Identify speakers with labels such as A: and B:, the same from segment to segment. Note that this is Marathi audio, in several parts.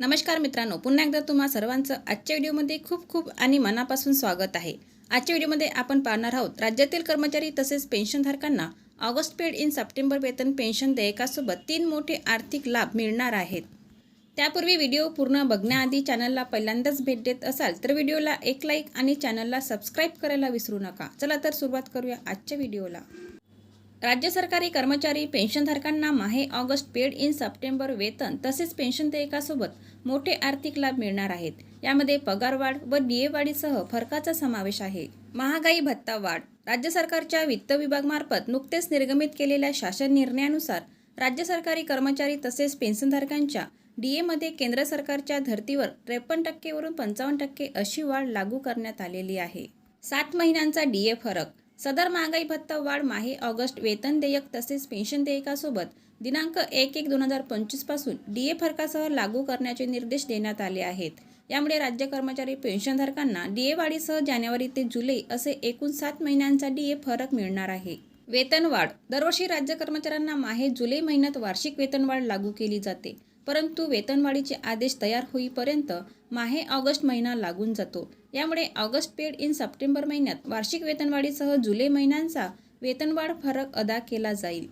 A: नमस्कार मित्रांनो पुन्हा एकदा तुम्हा सर्वांचं आजच्या व्हिडिओमध्ये खूप खूप आणि मनापासून स्वागत आहे. आजच्या व्हिडिओमध्ये आपण पाहणार आहोत राज्यातील कर्मचारी तसेच पेन्शनधारकांना ऑगस्ट पेड इन सप्टेंबर वेतन पेन्शन देयकासोबत तीन मोठे आर्थिक लाभ मिळणार आहेत. त्यापूर्वी व्हिडिओ पूर्ण बघण्याआधी चॅनलला पहिल्यांदाच भेट देत असाल तर व्हिडिओला एक लाईक आणि चॅनलला सबस्क्राईब करायला विसरू नका. चला तर सुरुवात करूया आजच्या व्हिडिओला. राज्य सरकारी कर्मचारी पेन्शनधारकांना माहे ऑगस्ट पेड इन सप्टेंबर वेतन तसेच पेन्शन देयकासोबत मोठे आर्थिक लाभ मिळणार आहेत. यामध्ये पगारवाढ व डीएवाढीसह फरकाचा समावेश आहे. महागाई भत्ता वाढ राज्य सरकारच्या वित्त विभागमार्फत नुकतेच निर्गमित केलेल्या शासन निर्णयानुसार राज्य सरकारी कर्मचारी तसेच पेन्शनधारकांच्या डीएमध्ये केंद्र सरकारच्या धर्तीवर त्रेपन्न टक्केवरून पंचावन्न टक्के अशी वाढ लागू करण्यात आलेली आहे. सात महिन्यांचा डीए फरक सदर महागाई भत्ता वाढ माहे ऑगस्ट वेतन देयक तसेच पेन्शन देयकासोबत दिनांक एक एक दोन हजार पंचवीसपासून ए फरकासह लागू करण्याचे निर्देश देण्यात आले आहेत. यामुळे राज्य कर्मचारी पेन्शनधारकांना डीए वाढीसह जानेवारी ते जुलै असे एकूण सात महिन्यांचा डी ए फरक मिळणार आहे. वेतनवाढ दरवर्षी राज्य कर्मचाऱ्यांना माहे जुलै महिन्यात वार्षिक वेतनवाढ लागू केली जाते. परंतु वेतनवाढीचे आदेश तयार होईपर्यंत माहे ऑगस्ट महिना लागून जातो. यामुळे ऑगस्ट पेड इन सप्टेंबर महिन्यात वार्षिक वेतनवाढीसह जुलै महिन्यांचा वेतनवाढ फरक अदा केला जाईल.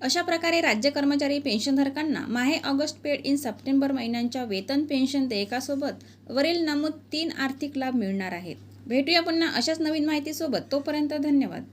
A: अशा प्रकारे राज्य कर्मचारी पेन्शनधारकांना माहे ऑगस्ट पेड इन सप्टेंबर महिन्यांच्या वेतन पेन्शन देयकासोबत वरील नमूद तीन आर्थिक लाभ मिळणार आहेत. भेटूया पुन्हा अशाच नवीन माहितीसोबत. तोपर्यंत धन्यवाद.